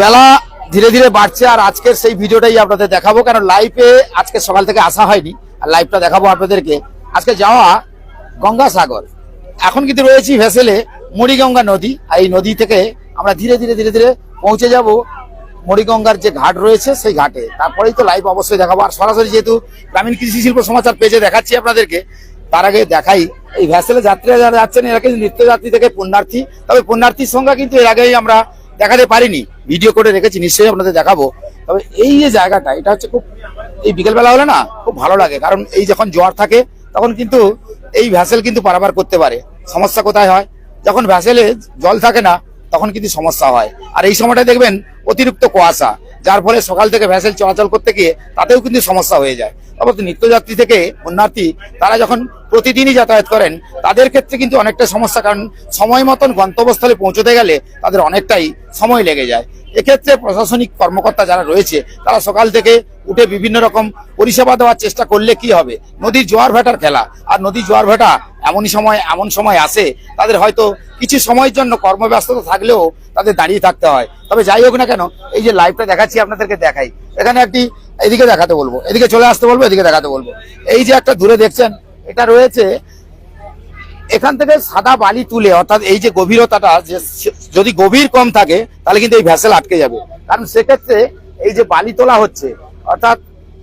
বেলা ধীরে ধীরে বাড়ছে আর আজকের সেই ভিডিওটাই আপনাদের দেখাবো, কারণ লাইভে আজকে সকাল থেকে আসা হয়নি, আর লাইভটা দেখাবো আপনাদেরকে। আজকে যাওয়া গঙ্গাসাগর। এখন কিন্তু রয়েছি ভেসেলে মুড়িগঙ্গা নদী, আর এই নদী থেকে আমরা ধীরে ধীরে ধীরে ধীরে পৌঁছে যাব মুড়িগঙ্গার যে ঘাট রয়েছে সেই ঘাটে। তারপরেই তো লাইভ অবশ্যই দেখাবো। আর সরাসরি যেহেতু গ্রামীণ কৃষি শিল্প সমাচার পেজে দেখাচ্ছি আপনাদেরকে তার আগে দেখাই, এই ভ্যাসেলে যাত্রীরা যারা যাচ্ছেন, এরা কিন্তু নিত্যযাত্রী থেকে পুণ্যার্থী। তবে পুণ্যার্থীর সংখ্যা কিন্তু এর আগেই আমরা দেখাতে পারিনি। ভিডিও করে রেখেছি, নিশ্চয়ই আপনাদের দেখাবো। তবে এই যে জায়গাটা, এটা হচ্ছে খুব, এই বিকেলবেলা হলে না খুব ভালো লাগে। কারণ এই যখন জোয়ার থাকে, তখন কিন্তু এই ভ্যাসেল কিন্তু পারাবার করতে পারে। সমস্যা কোথায় হয়? যখন ভ্যাসেলে জল থাকে না, তখন কিন্তু সমস্যা হয়। আর এই সময়টা দেখবেন অতিরিক্ত কুয়াশা, যার ফলে সকাল থেকে ভ্যাসেল চলাচল করতে গিয়ে তাতেও কিন্তু সমস্যা হয়ে যায়। তবে নিত্যযাত্রী থেকে পুণ্যার্থী, তারা যখন প্রতিদিনই যাতায়াত করেন, তাদের ক্ষেত্রে কিন্তু অনেকটা সমস্যা, কারণ সময় মতন গন্তব্যস্থলে পৌঁছতে গেলে তাদের অনেকটাই সময় লেগে যায়। এক্ষেত্রে প্রশাসনিক কর্মকর্তা যারা রয়েছে, তারা সকাল থেকে উঠে বিভিন্ন রকম পরিষেবা দেওয়ার চেষ্টা করলে কি হবে? নদীর জোয়ার ভাটার খেলা। আর নদীর জোয়ার ভাটা এমনই সময়, এমন সময় আসে, তাদের হয়তো কিছু সময়ের জন্য কর্মব্যস্ততা থাকলেও তাদের দাঁড়িয়ে থাকতে হয়। তবে যাই হোক না কেন, এই যে লাইভটা দেখাচ্ছি আপনাদেরকে দেখাই। এখানে একটি, এদিকে দেখাতে বলব, এদিকে চলে আসতে বলব, এদিকে দেখাতে বলব। এই যে একটা দূরে দেখছেন এটা রয়েছে, এখান থেকে সাদা বালি তুলে, অর্থাৎ এই যে গভীরতাটা, যে যদি গভীর কম থাকে, তাহলে কিন্তু এই ভ্যাসেল আটকে যাবে। কারণ সেক্ষেত্রে এই যে বালি তোলা হচ্ছে, অর্থাৎ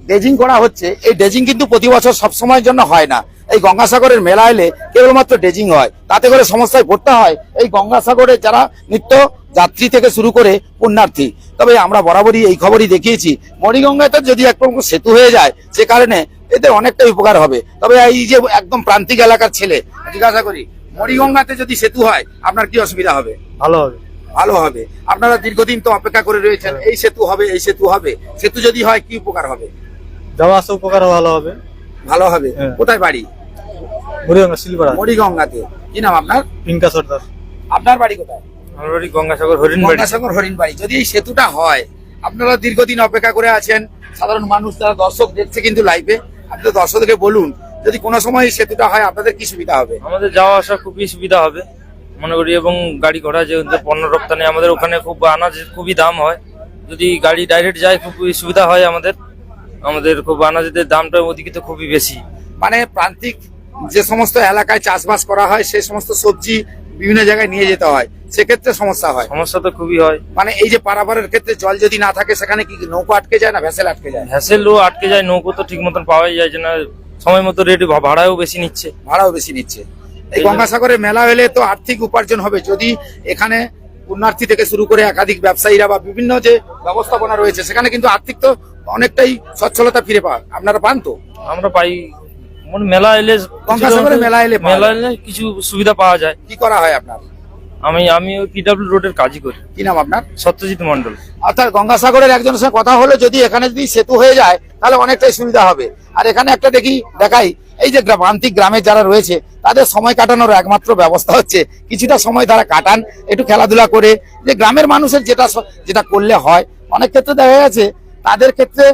ডেজিং করা হচ্ছে, এই ডেজিং কিন্তু প্রতি বছর সবসময়ের জন্য হয় না। এই গঙ্গাসাগরের মেলা এলে কেবলমাত্র ডেজিং হয়, তাতে করে সমস্যায় পড়তে হয়। এই গঙ্গাসাগরে যারা নিত্য যাত্রী থেকে শুরু করে পুণ্যার্থী, তবে আমরা বরাবরই এই খবরই দেখিয়েছি। মণিগঙ্গাতে যদি একরকম সেতু হয়ে যায় সে কারণে এতে অনেকটাই উপকার হবে। তবে এই যে একদম প্রান্তিক এলাকার ছেলে জিজ্ঞাসা করি মণিগঙ্গাতে যদি সেতু হয় আপনার কি অসুবিধা হবে? ভালো হবে। ভালো হবে। আপনারা দীর্ঘদিন তো অপেক্ষা করে রয়েছেন এই সেতু হবে এই সেতু হবে। সেতু যদি হয় কি উপকার হবে? যাওয়া আসা উপকার ভালো হবে। ভালো হবে? হ্যাঁ। কোথায় বাড়ি? মুড়িগঙ্গা শিলপাড়া। মণিগঙ্গাতে কি নাম আপনার? পিঙ্কা সর্দার। আপনার বাড়ি কোথায়? আমার বাড়ি গঙ্গাসাগর হরিণবাড়ি গঙ্গাসাগর হরিণবাড়ি যদি এই সেতুটা হয় আপনারা দীর্ঘদিন অপেক্ষা করে আছেন সাধারণ মানুষ তারা দর্শক দেখছে কিন্তু লাইভে আপনি তো দর্শকদেরকে বলুন যদি কোনো সময় এই সেতুটা হয় আপনাদের কি সুবিধা হবে? আমাদের যাওয়া আসা খুবই সুবিধা হবে। মনে করি এবং গাড়ি ঘোড়া যে যে পণ্য রপ্তানি আমাদের ওখানে খুব আনাজ খুবই দাম হয়। যদি গাড়ি ডাইরেক্ট যায় খুবই সুবিধা হয় আমাদের। আমাদের খুব আনাজের দামটা ওদিকে তো খুবই বেশি। মানে প্রান্তিক যে সমস্ত এলাকায় চাষবাস করা হয় সেই সমস্ত সবজি বিভিন্ন জায়গায় নিয়ে যেতে হয়। সেক্ষেত্রে সমস্যা হয়। সমস্যা তো খুবই হয়। মানে এই যে পারাবারের ক্ষেত্রে জল যদি না থাকে সেখানে কি নৌকো আটকে যায় না? ভেসেল আটকে যায়? হ্যাসেলও আটকে যায় নৌকো তো ঠিক মতন পাওয়াই যায় যে না সময় মতো রেট ভাড়াও বেশি নিচ্ছে। ভাড়াও বেশি নিচ্ছে। এই গঙ্গাসাগরে মেলা হলে তো আর্থিক উপার্জন হবে। যদি এখানে পুণ্যার্থী থেকে শুরু করে একাধিক ব্যবসায়ীরা বা বিভিন্ন যে ব্যবস্থাপনা রয়েছে সেখানে কিন্তু আর্থিক তো অনেকটাই সচ্ছলতা ফিরে পান আপনারা পান তো? আমরা পাই। মানে মেলা এলে গঙ্গাসাগরে মেলা এলে মেলা এলে কিছু সুবিধা পাওয়া যায়। কি করা হয় আপনার? আমি আমি ওই পিডাব্লিউ রোডের কাজই করি। কি নাম আপনার? সত্যজিৎ মন্ডল অর্থাৎ গঙ্গাসাগরের একজনের সঙ্গে কথা হলো যদি এখানে যদি সেতু হয়ে যায় তাহলে অনেকটাই সুবিধা হবে। আর এখানে একটা দেখি দেখাই এই যে প্রান্তিক গ্রামে যারা রয়েছে তাদের সময় কাটানোর একমাত্র ব্যবস্থা হচ্ছে কিছুটা সময় তারা কাটান একটু খেলাধুলা করে। যে গ্রামের মানুষের যেটা যেটা করলে হয় অনেক ক্ষেত্রে দেখা গেছে তাদের ক্ষেত্রে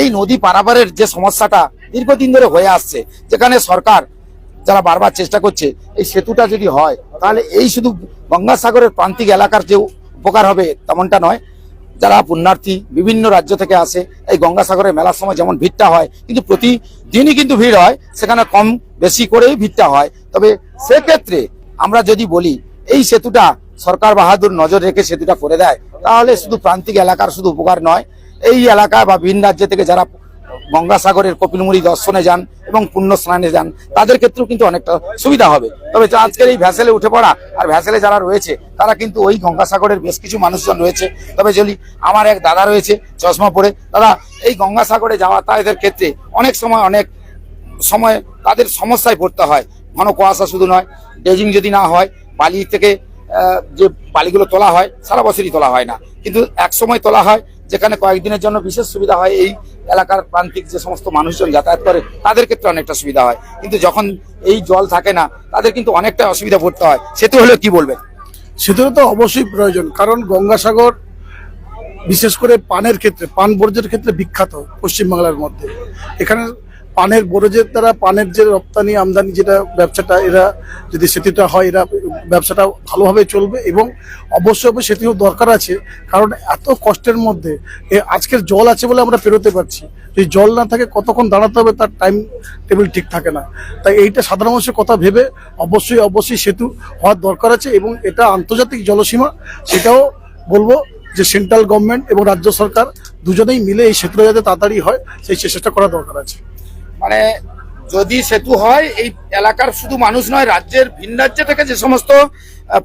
এই নদী পারাপারের যে সমস্যাটা দীর্ঘদিন ধরে হয়ে আসছে যেখানে সরকার যারা বারবার চেষ্টা করছে, এই সেতুটা যদি হয়, তাহলে এই শুধু গঙ্গাসাগরের প্রান্তিক এলাকার যে উপকার হবে তেমনটা নয়। যারা পুণ্যার্থী বিভিন্ন রাজ্য থেকে আসে, এই গঙ্গাসাগরের মেলার সময় যেমন ভিড়টা হয়, কিন্তু প্রতিদিনই কিন্তু ভিড় হয়, সেখানে কম বেশি করেই ভিড়টা হয়। তবে সেক্ষেত্রে আমরা যদি বলি, এই সেতুটা সরকার বাহাদুর নজর রেখে সেতুটা করে দেয়, তাহলে শুধু প্রান্তিক এলাকার শুধু উপকার নয়, এই এলাকা বা ভিন রাজ্য থেকে যারা গঙ্গাসাগরের কপিলমুড়ি দর্শনে যান এবং পুণ্য স্নানে যান, তাদের ক্ষেত্রেও কিন্তু অনেকটা সুবিধা হবে। তবে আজকের এই ভ্যাসেলে উঠে পড়া আর ভ্যাসেলে যারা রয়েছে, তারা কিন্তু ওই গঙ্গাসাগরের বেশ কিছু মানুষজন রয়েছে। তবে যদি আমার এক দাদা রয়েছে চশমা পরে দাদা, এই গঙ্গাসাগরে যাওয়া তাদের ক্ষেত্রে অনেক সময় অনেক সময় তাদের সমস্যায় পড়তে হয়। ঘন কুয়াশা শুধু নয়, ড্রেজিং যদি না হয়, বালি থেকে যে বালিগুলো তোলা হয়, সারা বছরই তোলা হয় না। কিন্তু এক সময় তোলা হয় যেখানে কয়েকদিনের জন্য বিশেষ সুবিধা হয়, এই এলাকার প্রান্তিক যে সমস্ত মানুষজন যাতায়াত করে, তাদের ক্ষেত্রে অনেকটা সুবিধা হয়। কিন্তু যখন এই জল থাকে না, তাদের কিন্তু অনেকটা অসুবিধা পড়তে হয়। সেতু হলে কি বলবে সেতু তো অবশ্যই প্রয়োজন, কারণ গঙ্গাসাগর, বিশেষ করে পানের ক্ষেত্রে, পান বর্জ্যের ক্ষেত্রে বিখ্যাত পশ্চিমবাংলার মধ্যে। এখানে পানের বরজের দ্বারা পানের যে রপ্তানি আমদানি যেটা ব্যবসাটা, এরা যদি সেতুটা হয়, এরা ব্যবসাটা ভালোভাবে চলবে এবং অবশ্যই অবশ্যই সেতুও দরকার আছে। কারণ এত কষ্টের মধ্যে আজকের জল আছে বলে আমরা পেরোতে পারছি। যদি জল না থাকে, কতক্ষণ দাঁড়াতে হবে তার টাইম টেবিল ঠিক থাকে না। তাই এইটা সাধারণ মানুষের কথা ভেবে অবশ্যই অবশ্যই সেতু হওয়ার দরকার আছে এবং এটা আন্তর্জাতিক জলসীমা, সেটাও বলব যে সেন্ট্রাল গভর্নমেন্ট এবং রাজ্য সরকার দুজনেই মিলে এই সেতুটা যাতে তাড়াতাড়ি হয়, সেই চেষ্টা করা দরকার আছে। মানে যদি সেতু হয় এই এলাকার শুধু মানুষ নয় রাজ্যের ভিন রাজ্য থেকে যে সমস্ত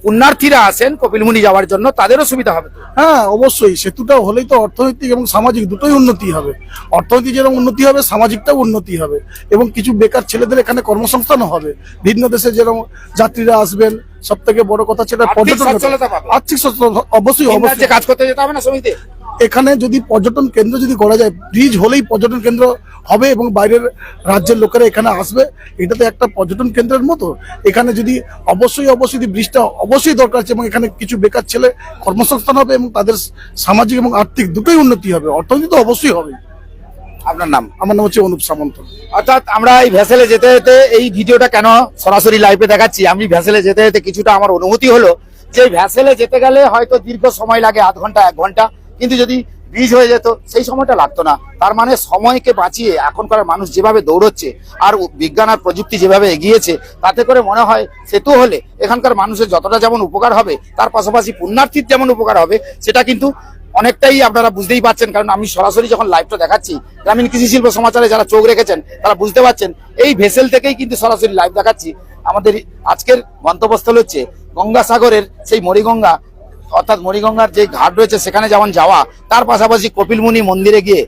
পুণ্যার্থীরা আসেন কপিলমুনি যাওয়ার জন্য তাদেরও সুবিধা হবে হ্যাঁ অবশ্যই। সেতুটা হলেই তো অর্থনৈতিক এবং সামাজিক দুটোই উন্নতি হবে। অর্থনৈতিক যেরকম উন্নতি হবে সামাজিকটাও উন্নতি হবে। এবং কিছু বেকার ছেলেদের এখানে কর্মসংস্থানও হবে। ভিন্ন দেশে যেরকম যাত্রীরা আসবেন সব থেকে বড় কথা সেটা পর্যটন আর্থিক সচ্ছলতা অবশ্যই অবশ্যই। কাজ করতে যেতে হবে না সমিতি এখানে যদি পর্যটন কেন্দ্র যদি করা যায় ব্রিজ হলেই পর্যটন কেন্দ্র হবে এবং বাইরের রাজ্যের লোকেরা এখানে আসবে এটা তো একটা পর্যটন কেন্দ্রের মতো। এখানে যদি অবশ্যই অবশ্যই যদি ব্রিজটা অবশ্যই দরকার আছে এবং এখানে কিছু বেকার ছেলে কর্মসংস্থান হবে এবং তাদের সামাজিক এবং আর্থিক দুটোই উন্নতি হবে অর্থনীতি তো অবশ্যই হবে। আপনার নাম? আমার নাম হচ্ছে অনুপ সামন্ত। অর্থাৎ আমরা এই ভেসেলে যেতে যেতে এই ভিডিওটা কেন সরাসরি লাইভে দেখাচ্ছি? আমি ভেসেলে যেতে যেতে কিছুটা আমার অনুভূতি হলো যে ভেসেলে যেতে গেলে হয়তো দীর্ঘ সময় লাগে আধ ঘণ্টা এক ঘণ্টা। কিন্তু যদি ব্রিজ হয়ে যেত, সেই সময়টা লাগতো না। তার মানে সময়কে বাঁচিয়ে এখনকার মানুষ যেভাবে দৌড়চ্ছে আর বিজ্ঞান আর প্রযুক্তি যেভাবে এগিয়েছে, তাতে করে মনে হয় সেতু হলে এখানকার মানুষের যতটা যেমন উপকার হবে, তার পাশাপাশি পুণ্যার্থীর যেমন উপকার হবে, সেটা কিন্তু অনেকটাই আপনারা বুঝতেই পারছেন। কারণ আমি সরাসরি যখন লাইভটা দেখাচ্ছি, গ্রামীণ কৃষি শিল্প সমাচারে যারা চোখ রেখেছেন, তারা বুঝতে পারছেন, এই ভেসেল থেকেই কিন্তু সরাসরি লাইভ দেখাচ্ছি। আমাদের আজকের গন্তব্যস্থল হচ্ছে গঙ্গাসাগরের সেই মরিগঙ্গা অর্থাৎ মরিগঙ্গার যে ঘাট রয়েছে সেখানে যেমন যাওয়া তার পাশাপাশি কপিলমুনি মন্দিরে গিয়ে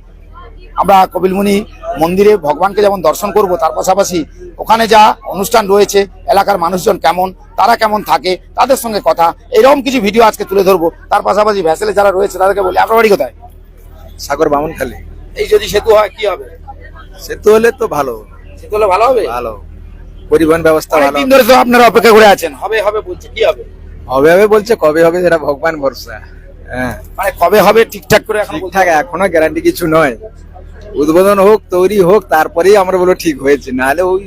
আমরা কপিলমুনি মন্দিরে ভগবানকে যেমন দর্শন করব তার পাশাপাশি ওখানে যা অনুষ্ঠান রয়েছে এলাকার মানুষজন কেমন তারা কেমন থাকে তাদের সঙ্গে কথা এরকম কিছু ভিডিও আজকে তুলে ধরবো। তার পাশাপাশি ভ্যাসেলে যারা রয়েছে তাদেরকে বলি আপনার বাড়ি কোথায়? সাগর বামনখালী। এই যদি সেতু হয় কি হবে? সেতু হলে তো ভালো। সেতু হলে ভালো হবে? ভালো। পরিবহন ব্যবস্থা ভালো। অনেকদিন ধরে তো আপনারা অপেক্ষা করে আছেন। হবে হবে বলছে কি হবে? হবে হবে বলছে কবে হবে সেটা ভগবান ভরসা। হ্যাঁ। মানে কবে হবে ঠিকঠাক করে এখন ঠিকঠাক এখনও গ্যারান্টি কিছু নয়। উদ্বোধন হোক তৈরি হোক তারপরেই আমরা বলো ঠিক হয়েছে নাহলে ওই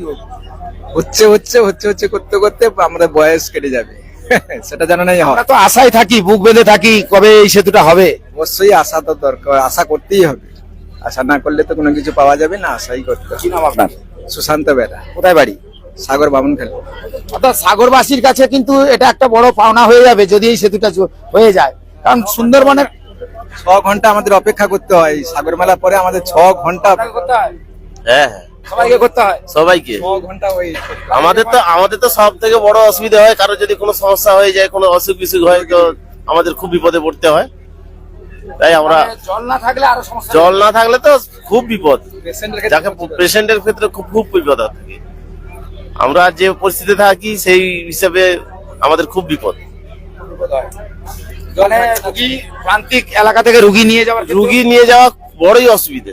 হচ্ছে হচ্ছে হচ্ছে হচ্ছে করতে করতে আমাদের বয়স কেটে যাবে। সেটা জানা নাই হয়। আমরা তো আশায় থাকি বুক বেঁধে থাকি কবে এই সেতুটা হবে? অবশ্যই আশা তো দরকার আশা করতেই হবে। আশা না করলে তো কোনো কিছু পাওয়া যাবে না আশাই করতে কি হবে নাম আপনার? সুশান্ত বেরা কোথায় বাড়ি? সাগর বামনখালী অর্থাৎ সাগরবাসীর কাছে কিন্তু এটা একটা বড় পাওনা হয়ে যাবে যদি এই সেতুটা হয়ে যায়। কারণ সুন্দরবনের ছ ঘণ্টা আমাদের অপেক্ষা করতে হয়। সাগর মেলা পরে আমাদের ছ ঘণ্টা হ্যাঁ? হ্যাঁ সবাইকে করতে হয়? সবাইকে। আমাদের তো আমাদের তো সব থেকে বড় অসুবিধা হয় কারও যদি কোনো সমস্যা হয়ে যায় কোনো অসুখ বিসুখ হয় তো আমাদের খুব বিপদে পড়তে হয়। তাই আমরা মানে জল না থাকলে আরও সমস্যা জল না থাকলে তো খুব বিপদ। পেশেন্টের যাকে পেশেন্টের ক্ষেত্রে খুব খুব বিপদ থাকে আমরা যে পরিস্থিতিতে থাকি সেই হিসাবে আমাদের খুব বিপদ। রুগী প্রান্তিক এলাকা থেকে রুগী নিয়ে যাওয়ার ক্ষেত্রে- রুগী নিয়ে যাওয়া বড়ই অসুবিধে।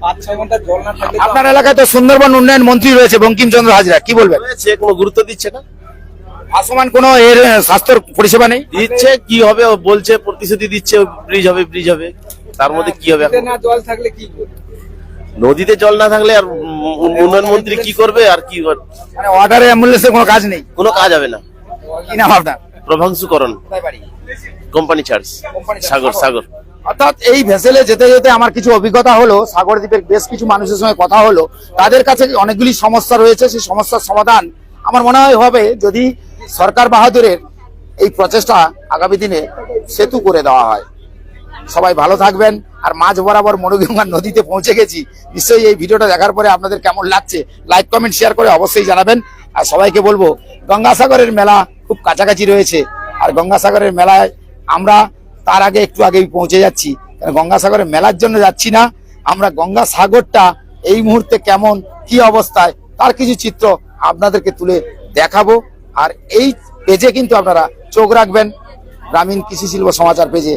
পাঁচ ছ ঘণ্টা জল না থাকলে তো আপনার এলাকায় তো সুন্দরবন উন্নয়ন মন্ত্রী রয়েছে বঙ্কিমচন্দ্র হাজরা কি বলবেন? সে কোনো গুরুত্ব দিচ্ছে না। ভাসমান কোনো এর পরিষেবা নেই? দিচ্ছে কি হবে ও বলছে প্রতিশ্রুতি দিচ্ছে ব্রিজ হবে ব্রিজ হবে। তার মধ্যে কি হবে? না জল থাকলে কি করবে? নদীতে জল না থাকলে আর উন্নয়ন মন্ত্রী কি করবে আর কি মানে অর্ডারে অ্যাম্বুলেন্সের কোনো কাজ নেই? কোনো কাজ হবে না। কি নাম আপনার? প্রভাংশুকরণ। Company charge Sagar Sagar. অর্থাৎ এই ভেসেলে যেতে যেতে আমার কিছু অভিজ্ঞতা হলো সাগর দ্বীপের বেশ কিছু মানুষের সঙ্গে কথা হলো। তাদের কাছে অনেকগুলি সমস্যা রয়েছে সেই সমস্যার সমাধান আমার মনে হয় হবে যদি সরকার বাহাদুরের এই প্রচেষ্টা আগামী দিনে সেতু করে দেওয়া হয়। সবাই ভালো থাকবেন। আর মাঝ বরাবর মনোগঙ্গা নদীতে পৌঁছে গেছি। নিশ্চয়ই এই ভিডিওটা দেখার পরে আপনাদের কেমন লাগছে লাইক কমেন্ট শেয়ার করে অবশ্যই জানাবেন। আর সবাইকে বলব, গঙ্গাসাগরের মেলা খুব কাছাকাছি রয়েছে। আর গঙ্গাসাগরের মেলায় আমরা তার আগে একটু আগেই পৌঁছে যাচ্ছি। কারণ গঙ্গাসাগরের মেলার জন্য যাচ্ছি না। আমরা গঙ্গাসাগরটা এই মুহূর্তে কেমন, কি অবস্থায়, তার কিছু চিত্র আপনাদেরকে তুলে দেখাবো। আর এই পেজে কিন্তু আপনারা চোখ রাখবেন। গ্রামীণ কৃষি শিল্প সমাচার পেজে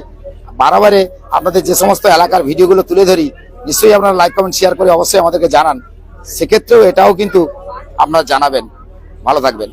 বারাবারে আপনাদের যে সমস্ত এলাকার ভিডিওগুলো তুলে ধরি, নিশ্চয়ই আপনারা লাইক কমেন্ট শেয়ার করে অবশ্যই আমাদেরকে জানান। সেক্ষেত্রেও এটাও কিন্তু আপনারা জানাবেন। ভালো থাকবেন।